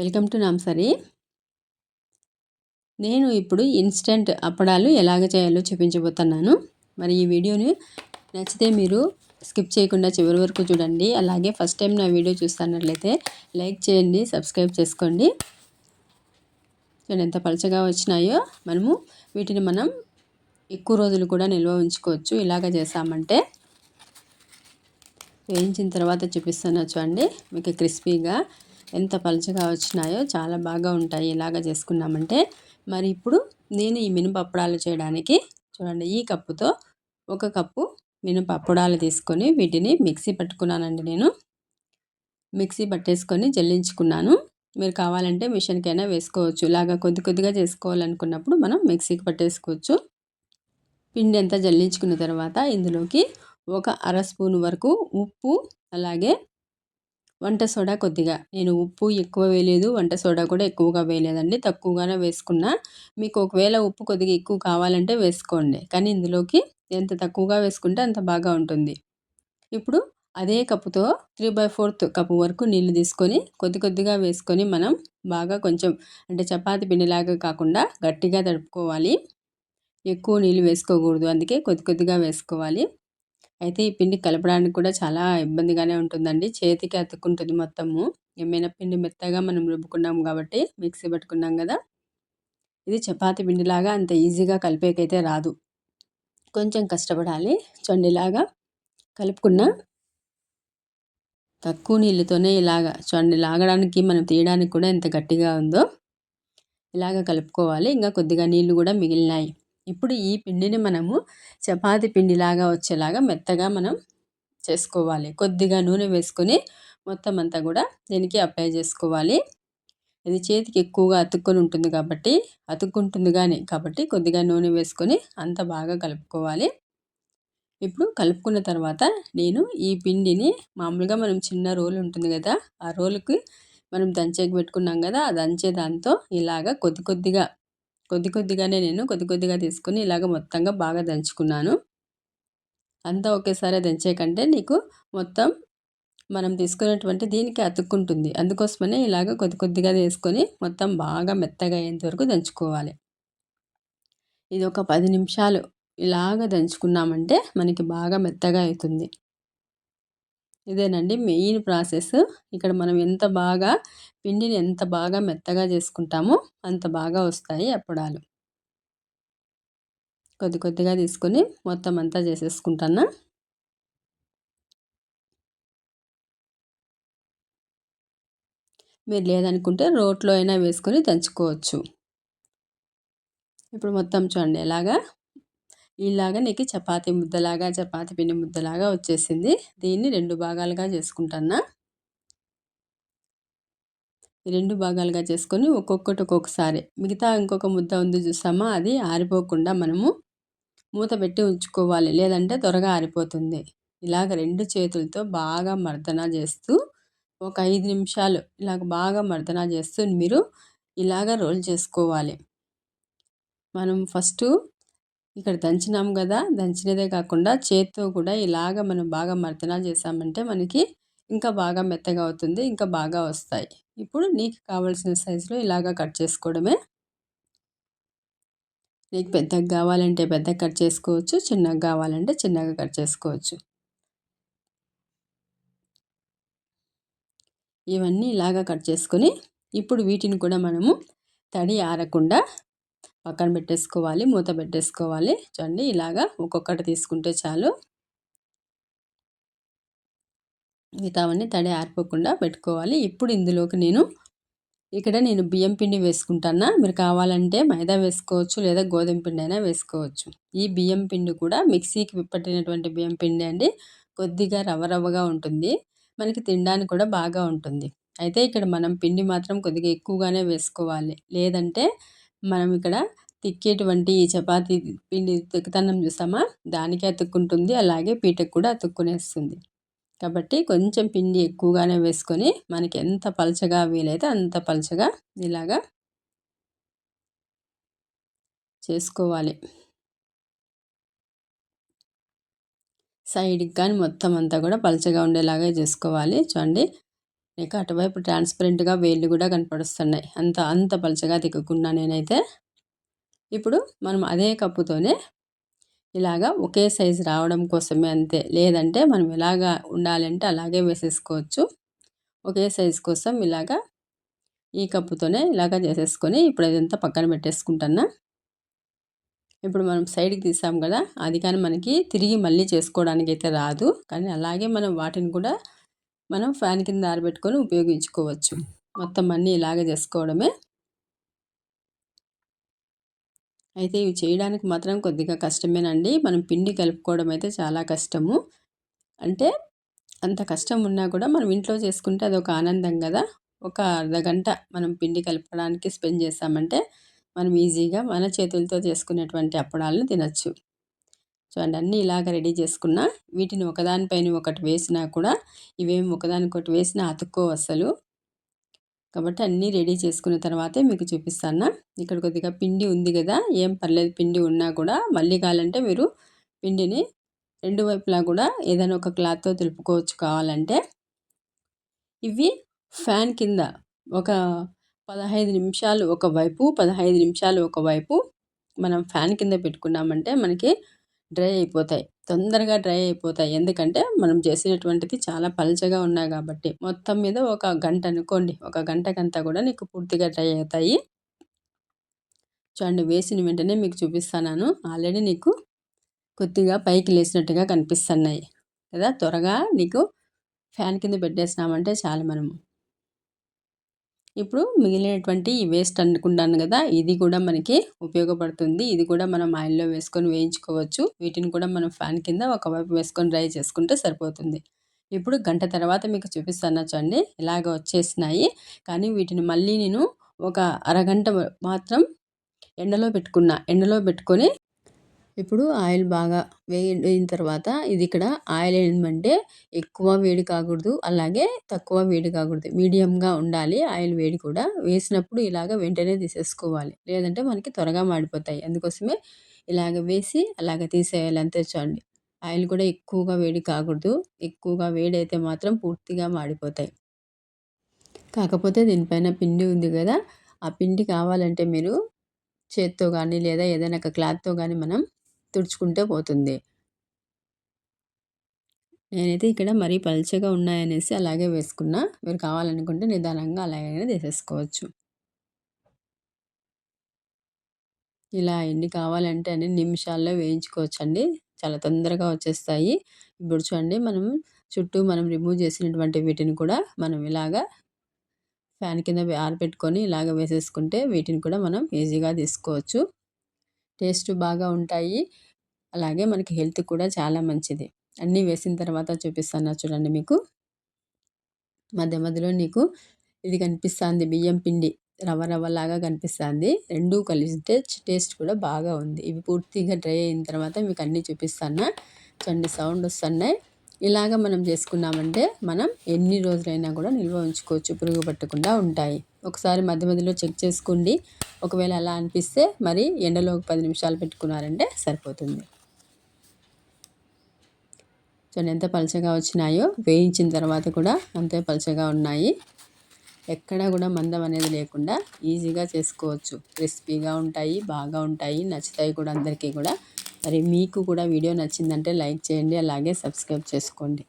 Welcome to నాంసరి నేను ఇప్పుడు instant అప్పడాలు ఎలాగ చేయాలో చూపించబోతున్నాను. మరి ఈ వీడియోని నచ్చితే మీరు స్కిప్ చేయకుండా చివరి వరకు చూడండి. అలాగే ఫస్ట్ టైం నా వీడియో చూస్తున్నట్లయితే లైక్ చేయండి సబ్స్క్రైబ్ చేసుకోండి. చూడండి ఎంత పలచగా వచ్చినాయో. మనము వీటిని మనం ఎక్కువ రోజులు కూడా నిల్వ ఉంచుకోవచ్చు. ఇలాగ చేసామంటే వేయించిన తర్వాత చూపిస్తున్నా చూడండి. మీకు క్రిస్పీగా ఎంత పలుచగా వచ్చినాయో చాలా బాగా ఉంటాయి. ఇలాగ చేసుకున్నామంటే మరి ఇప్పుడు నేను ఈ మినపప్పుడాలు చేయడానికి చూడండి ఈ కప్పుతో ఒక కప్పు మినపప్పుడాలు తీసుకొని వీటిని మిక్సీ పట్టుకున్నానండి నేను. మిక్సీ పట్టేసుకొని జల్లించుకున్నాను. మీరు కావాలంటే మిషన్కైనా వేసుకోవచ్చు. ఇలాగ కొద్ది కొద్దిగా చేసుకోవాలనుకున్నప్పుడు మనం మిక్సీకి పట్టేసుకోవచ్చు. పిండి అంతా జల్లించుకున్న తర్వాత ఇందులోకి ఒక అర స్పూన్ వరకు ఉప్పు అలాగే వంట సోడా కొద్దిగా. నేను ఉప్పు ఎక్కువ వేయలేదు వంట సోడా కూడా ఎక్కువగా వేయలేదండి. తక్కువగానే వేసుకున్నా. మీకు ఒకవేళ ఉప్పు కొద్దిగా ఎక్కువ కావాలంటే వేసుకోండి. కానీ ఇందులోకి ఎంత తక్కువగా వేసుకుంటే అంత బాగా ఉంటుంది. ఇప్పుడు అదే కప్పుతో త్రీ బై ఫోర్త్ కప్పు వరకు నీళ్ళు తీసుకొని కొద్ది కొద్దిగా వేసుకొని మనం బాగా కొంచెం అంటే చపాతి పిండిలాగా కాకుండా గట్టిగా తడుపుకోవాలి. ఎక్కువ నీళ్ళు వేసుకోకూడదు. అందుకే కొద్ది కొద్దిగా వేసుకోవాలి. అయితే ఈ పిండి కలపడానికి కూడా చాలా ఇబ్బందిగానే ఉంటుందండి. చేతికి అతుక్కుంటుంది మొత్తము. ఏమైనా పిండి మెత్తగా మనం రుబ్బుకున్నాం కాబట్టి మిక్సీ పట్టుకున్నాం కదా! ఇది చపాతి పిండిలాగా అంత ఈజీగా కలిపేకైతే రాదు. కొంచెం కష్టపడాలి. చొండిలాగా కలుపుకున్న తక్కువ నీళ్ళతోనే ఇలాగ చొండి లాగడానికి మనం తీయడానికి కూడా ఎంత గట్టిగా ఉందో ఇలాగ కలుపుకోవాలి. ఇంకా కొద్దిగా నీళ్ళు కూడా మిగిలినాయి. ఇప్పుడు ఈ పిండిని మనము చపాతి పిండిలాగా వచ్చేలాగా మెత్తగా మనం చేసుకోవాలి. కొద్దిగా నూనె వేసుకొని మొత్తం అంతా కూడా దీనికి అప్లై చేసుకోవాలి. ఇది చేతికి ఎక్కువగా అతుక్కొని ఉంటుంది కాబట్టి అతుక్కుంటుంది కానీ కాబట్టి కొద్దిగా నూనె వేసుకొని అంత బాగా కలుపుకోవాలి. ఇప్పుడు కలుపుకున్న తర్వాత నేను ఈ పిండిని మామూలుగా మనం చిన్న రోల్ ఉంటుంది కదా ఆ రోలుకి మనం దంచేకి పెట్టుకున్నాం కదా ఆ దంచే దాంతో ఇలాగ కొద్ది కొద్దిగా కొద్ది కొద్దిగానే నేను కొద్ది కొద్దిగా తీసుకుని ఇలాగ మొత్తంగా బాగా దంచుకున్నాను. అంతా ఒకేసారి దంచేకంటే నీకు మొత్తం మనం తీసుకునేటువంటి దీనికి అతుక్కుంటుంది. అందుకోసమనే ఇలాగ కొద్ది కొద్దిగా తీసుకొని మొత్తం బాగా మెత్తగా అయ్యేంత వరకు దంచుకోవాలి. ఇది ఒక పది నిమిషాలు ఇలాగ దంచుకున్నామంటే మనకి బాగా మెత్తగా అవుతుంది. ఇదేనండి మెయిన్ ప్రాసెస్. ఇక్కడ మనం ఎంత బాగా పిండిని ఎంత బాగా మెత్తగా చేసుకుంటామో అంత బాగా వస్తాయి అప్పడాలు. కొద్ది కొద్దిగా తీసుకొని మొత్తం అంతా చేసేసుకుంటాను? మీరు లేదనుకుంటే రోట్లో అయినా వేసుకొని దంచుకోవచ్చు. ఇప్పుడు మొత్తం చూడండి ఎలాగా ఇలాగా నీకు చపాతీ ముద్దలాగా చపాతీ పిండి ముద్దలాగా వచ్చేసింది. దీన్ని రెండు భాగాలుగా చేసుకుంటున్నా? రెండు భాగాలుగా చేసుకొని ఒక్కొక్కటి ఒక్కొక్కసారి. మిగతా ఇంకొక ముద్ద ఉంది చూసామా? అది ఆరిపోకుండా మనము మూత పెట్టి ఉంచుకోవాలి. లేదంటే త్వరగా ఆరిపోతుంది. ఇలాగ రెండు చేతులతో బాగా మర్దన చేస్తూ ఒక ఐదు నిమిషాలు ఇలాగ బాగా మర్దన చేస్తూ మీరు ఇలాగ రోల్ చేసుకోవాలి. మనం ఫస్ట్ ఇక్కడ దంచినాం కదా దంచినదే కాకుండా చేత్తో కూడా ఇలాగ మనం బాగా మర్దన చేసామంటే మనకి ఇంకా బాగా మెత్తగా అవుతుంది ఇంకా బాగా వస్తాయి. ఇప్పుడు నీకు కావాల్సిన సైజులో ఇలాగ కట్ చేసుకోవడమే. నీకు పెద్దగా కావాలంటే పెద్దగా కట్ చేసుకోవచ్చు చిన్నగా కావాలంటే చిన్నగా కట్ చేసుకోవచ్చు. ఇవన్నీ ఇలాగ కట్ చేసుకొని ఇప్పుడు వీటిని కూడా మనము తడి ఆరకుండా పక్కన పెట్టేసుకోవాలి మూత పెట్టేసుకోవాలి. చూడండి ఇలాగా ఒక్కొక్కటి తీసుకుంటే చాలు. మిగతావన్నీ తడి ఆరిపోకుండా పెట్టుకోవాలి. ఇప్పుడు ఇందులోకి నేను ఇక్కడ నేను బియ్యం పిండి వేసుకుంటానా? మీరు కావాలంటే మైదా వేసుకోవచ్చు లేదా గోధుమ పిండి అయినా వేసుకోవచ్చు. ఈ బియ్యం పిండి కూడా మిక్సీకి పట్టినటువంటి బియ్యం పిండి అండి. కొద్దిగా రవ్వ రవ్వగా ఉంటుంది. మనకి తినడానికి కూడా బాగా ఉంటుంది. అయితే ఇక్కడ మనం పిండి మాత్రం కొద్దిగా ఎక్కువగానే వేసుకోవాలి. లేదంటే మనం ఇక్కడ తిక్కేటువంటి ఈ చపాతీ పిండి తిక్కుతనం చూసామా దానికే అతుక్కుంటుంది. అలాగే పీటకు కూడా అతుక్కునేస్తుంది. కాబట్టి కొంచెం పిండి ఎక్కువగానే వేసుకొని మనకి ఎంత పలచగా వీలైతే అంత పలచగా ఇలాగా చేసుకోవాలి. సైడ్కి కానీ మొత్తం అంతా కూడా పలచగా ఉండేలాగా చేసుకోవాలి. చూడండి ఇక అటువైపు ట్రాన్స్పరెంట్గా వేళ్ళు కూడా కనపడుస్తున్నాయి. అంత అంత పలచగా దిగకుండా నేనైతే ఇప్పుడు మనం అదే కప్పుతోనే ఇలాగా ఒకే సైజు రావడం కోసమే అంతే. లేదంటే మనం ఎలాగా ఉండాలంటే అలాగే వేసేసుకోవచ్చు. ఒకే సైజు కోసం ఇలాగా ఈ కప్పుతోనే ఇలాగా చేసేసుకొని ఇప్పుడు అదంతా పక్కన పెట్టేసుకుంటున్నా ఇప్పుడు మనం సైడ్కి తీసాం కదా అది కానీ మనకి తిరిగి మళ్ళీ చేసుకోవడానికి అయితే రాదు. కానీ అలాగే మనం వాటిని కూడా మనం ఫ్యాన్ కింద ఆరబెట్టుకొని ఉపయోగించుకోవచ్చు. మొత్తం అన్నీ ఇలాగే చేసుకోవడమే. అయితే ఇవి చేయడానికి మాత్రం కొద్దిగా కష్టమేనండి. మనం పిండి కలుపుకోవడం అయితే చాలా కష్టము. అంటే అంత కష్టం ఉన్నా కూడా మనం ఇంట్లో చేసుకుంటే అదొక ఆనందం కదా. ఒక అర్ధ గంట మనం పిండి కలపడానికి స్పెండ్ చేసామంటే మనం ఈజీగా మన చేతులతో చేసుకునేటువంటి అప్పడాలను తినచ్చు. చూడండి అన్నీ ఇలాగ రెడీ చేసుకున్నా వీటిని ఒకదానిపైన ఒకటి వేసినా కూడా ఇవేం ఒకదానికొకటి వేసినా అతుక్కో అసలు కాబట్టి అన్నీ రెడీ చేసుకున్న తర్వాతే మీకు చూపిస్తాను ఇక్కడ కొద్దిగా పిండి ఉంది కదా ఏం పర్లేదు పిండి ఉన్నా కూడా మళ్ళీ కావాలంటే మీరు పిండిని రెండు వైపులా కూడా ఏదైనా ఒక క్లాత్తో తెలుపుకోవచ్చు కావాలంటే. ఇవి ఫ్యాన్ కింద ఒక పదహైదు నిమిషాలు ఒకవైపు పదహైదు నిమిషాలు ఒకవైపు మనం ఫ్యాన్ కింద పెట్టుకున్నామంటే మనకి డ్రై అయిపోతాయి. తొందరగా డ్రై అయిపోతాయి. ఎందుకంటే మనం చేసినటువంటిది చాలా పలచగా ఉన్నాయి కాబట్టి. మొత్తం మీద ఒక గంట అనుకోండి. ఒక గంటకంతా కూడా నీకు పూర్తిగా డ్రై అవుతాయి. చూడండి వేసిన వెంటనే మీకు చూపిస్తాను ఆల్రెడీ నీకు కొద్దిగా పైకి లేచినట్టుగా కనిపిస్తున్నాయి. కదా త్వరగా నీకు ఫ్యాన్ కింద పెట్టేసినామంటే చాలు మనము. ఇప్పుడు మిగిలినటువంటి ఈ వేస్ట్ అనుకుంటాను కదా ఇది కూడా మనకి ఉపయోగపడుతుంది. ఇది కూడా మనం ఆయిల్లో వేసుకొని వేయించుకోవచ్చు. వీటిని కూడా మనం ఫ్యాన్ కింద ఒకవైపు వేసుకొని డ్రై చేసుకుంటే సరిపోతుంది. ఇప్పుడు గంట తర్వాత మీకు చూపిస్తాను చూడండి. ఇలాగ వచ్చేసినాయి. కానీ వీటిని మళ్ళీ నేను ఒక అరగంట మాత్రం ఎండలో పెట్టుకున్నా. ఎండలో పెట్టుకొని ఇప్పుడు ఆయిల్ బాగా వేయిన తర్వాత ఇది ఇక్కడ ఆయిల్ ఏంటంటే ఎక్కువ వేడి కాకూడదు అలాగే తక్కువ వేడి కాకూడదు. మీడియంగా ఉండాలి ఆయిల్ వేడి కూడా. వేసినప్పుడు ఇలాగ వెంటనే తీసేసుకోవాలి. లేదంటే మనకి త్వరగా మాడిపోతాయి. అందుకోసమే ఇలాగ వేసి అలాగ తీసేయాలి అంతే చూడండి ఆయిల్ కూడా ఎక్కువగా వేడి కాకూడదు. ఎక్కువగా వేడి అయితే మాత్రం పూర్తిగా మాడిపోతాయి. కాకపోతే దీనిపైన పిండి ఉంది కదా ఆ పిండి కావాలంటే మీరు చేత్తో కానీ లేదా ఏదైనా ఒక క్లాత్తో కానీ మనం తుడుచుకుంటే పోతుంది. నేనైతే ఇక్కడ మరీ పలుచగా ఉన్నాయనేసి అలాగే వేసుకున్నా. మీరు కావాలనుకుంటే నిదానంగా అలాగే తీసేసుకోవచ్చు. ఇలా ఎన్ని కావాలంటే అన్ని నిమిషాల్లో వేయించుకోవచ్చండి. చాలా తొందరగా వచ్చేస్తాయి. ఇప్పుడు చూడండి మనం చుట్టూ మనం రిమూవ్ చేసినటువంటి వీటిని కూడా మనం ఇలాగా ఫ్యాన్ కింద ఆరబెట్టుకొని ఇలాగ వేసేసుకుంటే వీటిని కూడా మనం ఈజీగా తీసుకోవచ్చు. టేస్ట్ బాగా ఉంటాయి. అలాగే మనకి హెల్త్ కూడా చాలా మంచిది. అన్నీ వేసిన తర్వాత చూపిస్తాను చూడండి మీకు. మధ్య మధ్యలో నీకు ఇది కనిపిస్తుంది బియ్యం పిండి రవ్వ రవ్వలాగా కనిపిస్తుంది. రెండూ కలిస్తే టేస్ట్ కూడా బాగా ఉంది. ఇవి పూర్తిగా డ్రై అయిన తర్వాత మీకు అన్నీ చూపిస్తాను. చండి సౌండ్ వస్తున్నాయి. ఇలాగ మనం చేసుకున్నామంటే మనం ఎన్ని రోజులైనా కూడా నిల్వ ఉంచుకోవచ్చు పురుగు పట్టకుండా ఉంటాయి. ఒకసారి మధ్య మధ్యలో చెక్ చేసుకోండి. ఒకవేళ అలా అనిపిస్తే మరి ఎండలో ఒక పది నిమిషాలు పెట్టుకున్నారంటే సరిపోతుంది. చూడండి ఎంత పలచగా వచ్చినాయో. వేయించిన తర్వాత కూడా అంతే పలచగా ఉన్నాయి. ఎక్కడా కూడా మందం అనేది లేకుండా ఈజీగా చేసుకోవచ్చు. క్రిస్పీగా ఉంటాయి బాగా ఉంటాయి నచ్చుతాయి కూడా అందరికీ కూడా. మరి మీకు కూడా వీడియో నచ్చిందంటే లైక్ చేయండి అలాగే సబ్స్క్రైబ్ చేసుకోండి.